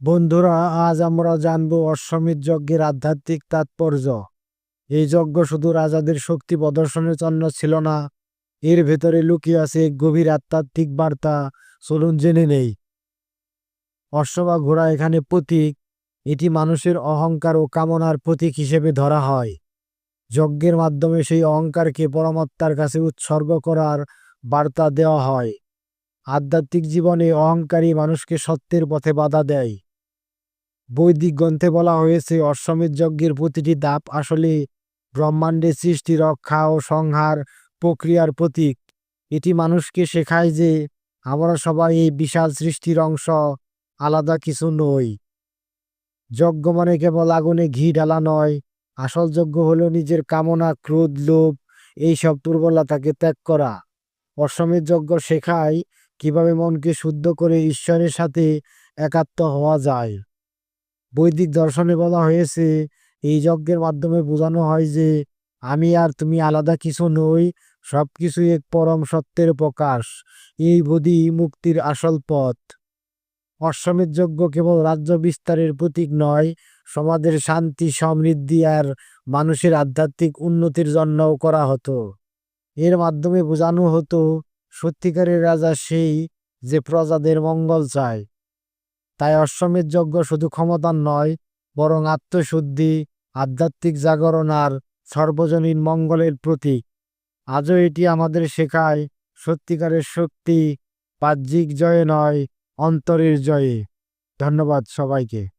বন্ধুরা, আজ আমরা জানব অশ্বমেধ যজ্ঞের আধ্যাত্মিক তাৎপর্য। এই যজ্ঞ শুধু রাজাদের শক্তি প্রদর্শনের জন্য ছিল না, এর ভেতরে লুকিয়ে আছে গভীর আধ্যাত্মিক বার্তা, চলুন জেনে নেই। অশ্ব বা ঘোড়া এখানে প্রতীক, এটি মানুষের অহংকার ও কামনার প্রতীক হিসেবে ধরা হয়। যজ্ঞের মাধ্যমে সেই অহংকারকে পরমাত্মার কাছে উৎসর্গ করার বার্তা দেওয়া হয়। আধ্যাত্মিক জীবনে অহংকারী মানুষকে সত্যের পথে বাধা দেয়। বৈদিক গ্রন্থে বলা হয়েছে, অশ্বমেধ যজ্ঞের প্রতিটি ধাপ আসলে ব্রহ্মাণ্ডের সৃষ্টি, রক্ষা ও সংহার প্রক্রিয়ার প্রতীক। এটি মানুষকে শেখায় যে আমরা সবাই এই বিশাল সৃষ্টির অংশ, আলাদা কিছু নই। যজ্ঞ মানে কেবল আগুনে ঘি ঢালা নয়, আসল যজ্ঞ হলো নিজের কামনা, ক্রোধ, লোভ, এইসব দুর্বলতাকে ত্যাগ করা। অশ্বমেধ যজ্ঞ শেখায় কীভাবে মনকে শুদ্ধ করে ঈশ্বরের সাথে একাত্ম হওয়া যায়। বৈদিক দর্শনে বলা হয়েছে, এই যজ্ঞের মাধ্যমে বোঝানো হয় যে, আমি আর তুমি আলাদা কিছু নই সব কিছুই এক পরম সত্যের প্রকাশ। এই বোধি মুক্তির আসল পথ। অশ্বমেধ যজ্ঞ কেবল রাজ্য বিস্তারের প্রতীক নয়, সমাজের শান্তি, সমৃদ্ধি আর মানুষের আধ্যাত্মিক উন্নতির জন্যও করা হতো। এর মাধ্যমে বোঝানো হতো, সত্যিকারের রাজা সেই যে প্রজাদের মঙ্গল চায়। তাই অশ্বমেধ যজ্ঞ শুধু ক্ষমতার নয়, বরং আত্মশুদ্ধি, আধ্যাত্মিক জাগরণ আর সর্বজনীন মঙ্গলের প্রতীক। আজও এটি আমাদের শেখায় সত্যিকারের শক্তি, বাহ্যিক জয়ে নয়, অন্তরের জয়ে। ধন্যবাদ সবাইকে।